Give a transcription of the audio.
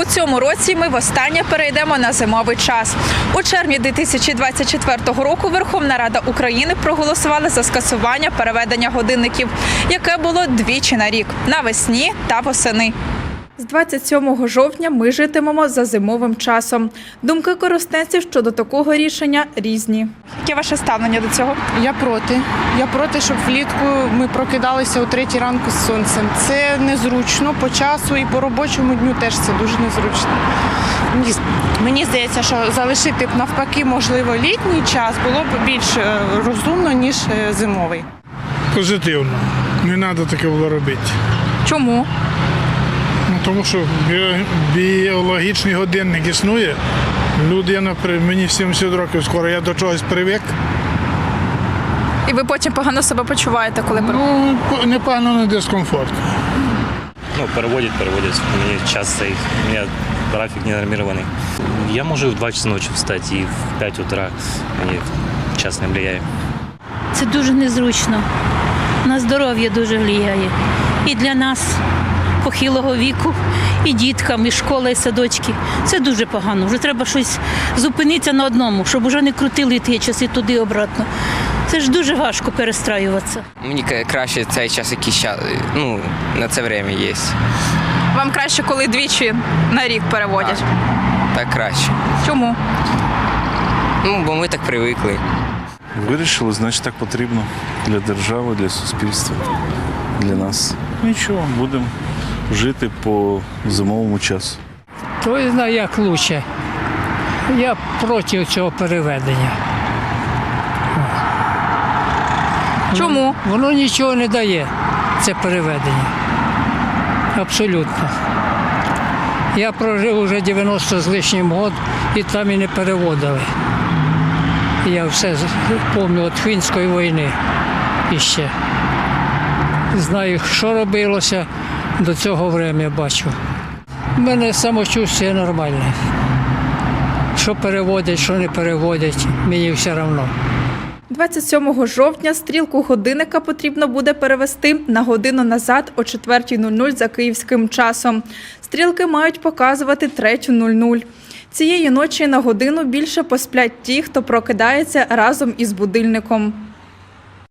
У цьому році ми востаннє перейдемо на зимовий час. У червні 2024 року Верховна Рада України проголосувала за скасування переведення годинників, яке було двічі на рік навесні та восени. З 27 жовтня ми житимемо за зимовим часом. Думки користенців щодо такого рішення різні. Яке ваше ставлення до цього? Я проти. Я проти, щоб влітку ми прокидалися о третій ранку з сонцем. Це незручно по часу і по робочому дню теж це дуже незручно. Мені, здається, що залишити б навпаки, можливо, літній час було б більш е, розумно, ніж е, зимовий. Позитивно. Не треба таке було робити. Чому? Тому що біологічний годинник існує. Людина, мені 70 років скоро, я до чогось привик. І ви потім погано себе почуваєте, коли Ну, по- непогано не дискомфорт. Ну, переводять, переводять. Мені час цей, у мене графік не нормірований. Я можу в 2 часа ночі встати і в 5 утра. Мені час не впливає. Це дуже незручно. На здоров'я дуже впливає. І для нас, похилого віку, і діткам, і школа, і садочки. Це дуже погано. Вже треба щось зупинитися на одному, щоб вже не крутили ті часи туди обратно. Це ж дуже важко перестраюватися. Мені краще цей час час, ну, на це время є. вам краще, коли двічі на рік переводять? Так краще. Чому? Ну, бо ми так привикли. Вирішили, значить так потрібно для держави, для суспільства, для нас. Нічого, будемо жити по зимовому часу. То я знаю, як краще. Я проти цього переведення. Чому? Воно нічого не дає, це переведення. Абсолютно. Я прожив уже 90 з лишнім год і там і не переводили. Я все пам'ятаю від фінської війни іще. Знаю, що робилося до цього времени бачу. У мене самочуття нормальне. Що переводять, що не переводять, мені все одно. 27 жовтня стрілку годинника потрібно буде перевести на годину назад о 4.00 за київським часом. Стрілки мають показувати 3.00. Цієї ночі на годину більше посплять ті, хто прокидається разом із будильником.